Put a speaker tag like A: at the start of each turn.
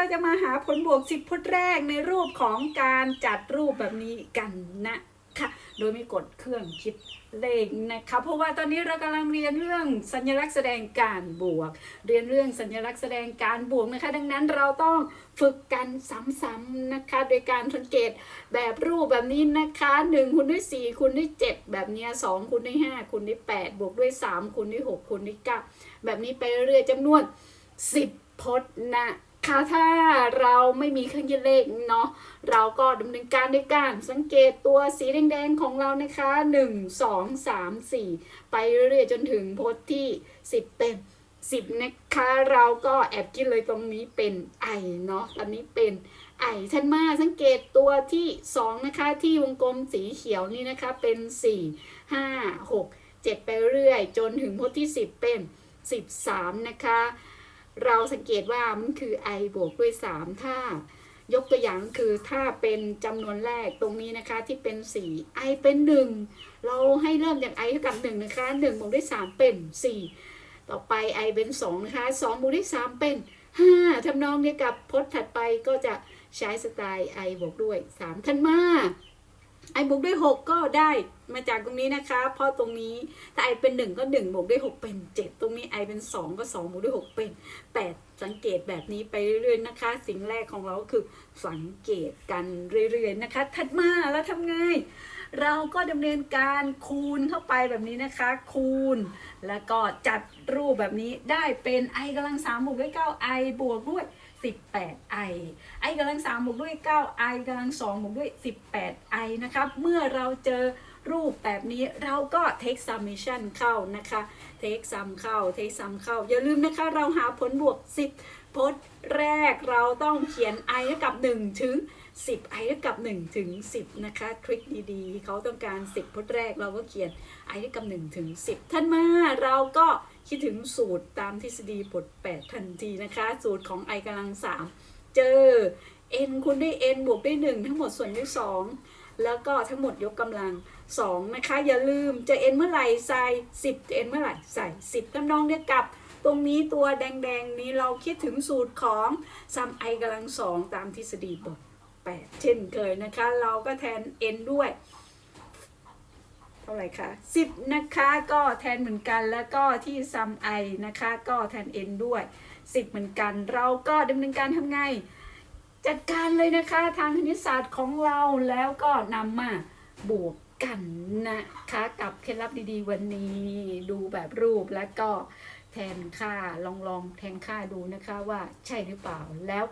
A: เราจะมาหาผลบวก 10 พจน์แรกในรูปของการจัดรูปแบบนี้กันนะคะโดยไม่กดเครื่องคิดเลขนะคะเพราะว่าตอนนี้เรากำลังเรียนเรื่องสัญลักษณ์แสดงการบวก เรียนเรื่องสัญลักษณ์แสดงการบวกนะคะ ดังนั้นเราต้องฝึกกันซ้ำๆนะคะ โดยการสังเกตแบบรูปแบบนี้นะคะ1คูณด้วย4คูณด้วย7แบบนี้2คูณด้วย5คูณด้วย8บวกด้วย3คูณด้วย6คูณด้วย9แบบนี้ไปเรื่อยๆจำนวน 10 พจน์นะคะ ค่ะถ้าเราไม่มีเครื่องคิดเลขเนาะเราก็ดำเนินการด้วยการสังเกตตัวสีแดงๆของเรานะคะ 1 2 3 4 ไปเรื่อยๆจนถึงพจน์ที่ 10 เป็น 10 นะคะ เราก็แอบคิดเลยตรงนี้เป็นไอเนาะตอนนี้เป็นไอท่านมาสังเกตตัวที่ 2 นะคะ ที่วงกลมสีเขียวนี่นะคะเป็น 4 5 6 7 ไปเรื่อยจนถึงพจน์ที่ 10 เป็น 13 นะคะ เราสังเกตว่ามันคือ i บวกด้วย 3 ถ้ายกตัวอย่างคือถ้าเป็นจำนวนแรกตรงนี้นะคะที่เป็น 4 i เป็น 1 เราให้เริ่มจาก i เท่ากับ1นะคะ1บวกด้วย 3 เป็น 4 ต่อไป i เป็น 2 นะคะ2บวกด้วย 3 เป็น 5ทำนองเดียวกับพจน์ถัดไปก็จะใช้สไตล์ i บวกด้วย3ทันมา i บวกด้วย6ก็ได้มาจากตรงนี้นะคะ เพราะตรงนี้ถ้า i เป็น1ก็1บวกด้วย6เป็น7ตรงนี้ i เป็น2ก็2บวกด้วย6เป็น8สังเกตแบบนี้ไปเรื่อยๆนะคะ สิ่งแรกของเราก็คือสังเกตกันเรื่อยๆนะคะ ถัดมาแล้วทำไงเราก็ดำเนินการคูณเข้าไปแบบนี้นะคะ คูณ แล้วก็จัดรูปแบบนี้ได้เป็น i กำลัง3บวกด้วย9 i บวกด้วย 18 i i กำลัง3บวกด้วย 9 i กำลัง2บวกด้วย 18 i นะครับ เมื่อเราเจอรูปแบบนี้เราก็ take summation เข้านะคะ take sum เข้า take sum เข้า อย่าลืมนะคะเราหาผลบวก 10 พจน์แรกเราต้องเขียน i เท่ากับ 1 ถึง 10 i เท่ากับ 1 ถึง 10 นะคะ ทริคดีๆ เขาต้องการ 10 พจน์แรกเราก็เขียน i เท่ากับ 1 ถึง 10 ท่านมาเราก็ คิดถึงสูตรตามทฤษฎีบท 8 ทันทีนะคะ สูตรของ i กำลัง 3 เจอ n คูณด้วย n บวกด้วย 1 ทั้งหมดส่วนด้วย 2 แล้วก็ทั้งหมดยกกำลัง 2 นะคะ อย่าลืมเจะ n เมื่อไหร่ใส่ 10จะ n เมื่อไหร่ใส่ 10ทำนองเดียวกับตรงนี้ตัวแดงๆ นี้เราคิดถึงสูตรของ sum i กำลัง2ตามทฤษฎีบท 8 เช่นเคยนะคะ เราก็แทน n ด้วย ท่าไหร่คะ10 นะคะก็แทนเหมือนกันแล้วก็ที่ sum i นะคะก็แทน n ด้วย 10 เหมือนกัน เราก็ดำเนินการทำไง จัดการเลยนะคะทางคณิตศาสตร์ของเราแล้วก็นำมาบวกกันนะคะกับเคล็ดลับดีๆ วันนี้ดูแบบรูปแล้วก็แทนค่าลองลองแทนค่าดูนะคะว่าใช่หรือเปล่าแล้ว